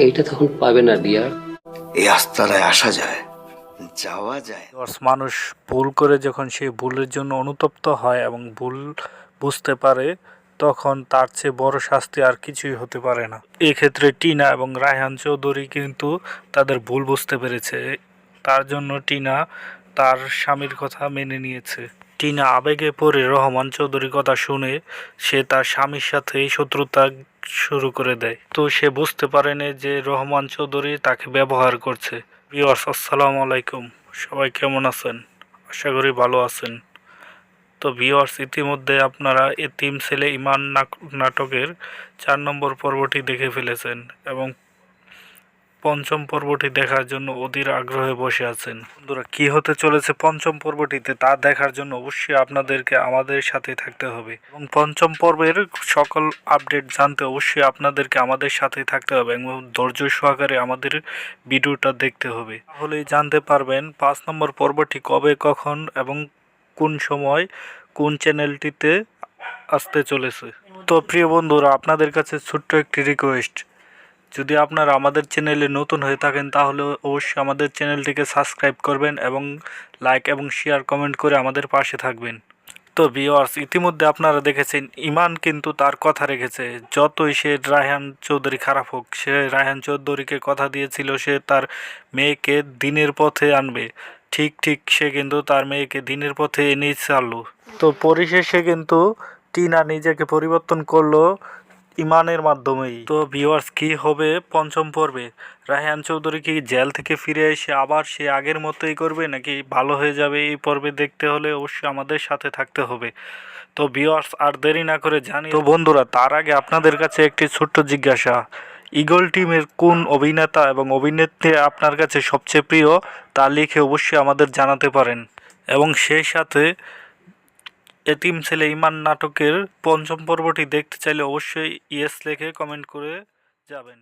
এইটা তখন পাবে না ডিয়ার এই আস্তানায় আসা যায় যাওয়া যায়। মানুষ ভুল করে যখন সেই ভুলের জন্য অনুতপ্ত হয় এবং ভুল বুঝতে পারে তখন তার চেয়ে বড় শাস্তি আর কিছুই হতে পারে না। এক্ষেত্রে টিনা এবং রায়হান চৌধুরী কিন্তু তাদের ভুল বুঝতে পেরেছে। তার জন্য টিনা তার স্বামীর কথা মেনে নিয়েছে। টিনা আবেগে পড়ে রহমান চৌধুরীর কথা শুনে সে তার স্বামীর সাথে শত্রুতা শুরু করে দেয়। তো সে বুঝতে পারেনি যে রহমান চৌধুরী তাকে ব্যবহার করছে। ভিউয়ার্স, আসসালামু আলাইকুম। সবাই কেমন আছেন? আশা করি ভালো আছেন। তো ভিউয়ার্স, ইতিমধ্যে আপনারা এতিম ছেলে ইমান নাটকের চার নম্বর পর্বটি দেখে ফেলেছেন এবং পঞ্চম পর্বটি দেখার জন্য অধীর আগ্রহে বসে আছেন। বন্ধুরা, কি হতে চলেছে পঞ্চম পর্বটিতে তা দেখার জন্য অবশ্যই আপনাদেরকে আমাদের সাথে থাকতে হবে। এবং পঞ্চম পর্বের সকল আপডেট জানতে অবশ্যই আপনাদেরকে আমাদের সাথে থাকতে হবে এবং ধৈর্য সহকারে আমাদের ভিডিওটা দেখতে হবে। তাহলেই জানতে পারবেন পাঁচ নম্বর পর্বটি কবে, কখন এবং কোন সময় কোন চ্যানেলটিতে আসতে চলেছে। তো প্রিয় বন্ধুরা, আপনাদের কাছে ছোট্ট একটি রিকোয়েস্ট যদি আপনারা আমাদের চ্যানেলে নতুন হয়ে থাকেন, তাহলে অবশ্যই আমাদের চ্যানেলটিকে সাবস্ক্রাইব করবেন এবং লাইক এবং শেয়ার কমেন্ট করে আমাদের পাশে থাকবেন। তো ভিওয়ার্স ইতিমধ্যে আপনারা দেখেছেন, ইমান কিন্তু তার কথা রেখেছে। যতই সে রায়হান চৌধুরী খারাপ হোক, সে রায়হান চৌধুরীকে কথা দিয়েছিল, সে তার মেয়েকে দিনের পথে আনবে। ঠিক ঠিক সে কিন্তু তার মেয়েকে দিনের পথে এনেই ছাড়লো। তো পরিশেষে কিন্তু টিনা নিজেকে পরিবর্তন করল। ইমানের মাধ্যমেই। তো ভিউয়ার্স কি হবে পঞ্চম পর্বে? রায়হান চৌধুরী কি জেল থেকে ফিরে এসে আবার সে আগের মতোই করবে নাকি ভালো হয়ে যাবে এই পর্বে দেখতে হলে অবশ্যই আমাদের সাথে থাকতে হবে? তো ভিউয়ার্স আর দেরি না করে জানি তো বন্ধুরা তার আগে আপনাদের কাছে একটি ছোট্ট জিজ্ঞাসা। ইগল টিমের কোন অভিনেতা এবং অভিনেত্রী আপনার কাছে সবচেয়ে প্রিয় তা লিখে অবশ্যই আমাদের জানাতে পারেন। এবং সেই সাথে এতিম ছেলে ইমান নাটকের পঞ্চম পর্বটি দেখতে চাইলে অবশ্যই ইয়েস লেখে কমেন্ট করে যাবেন।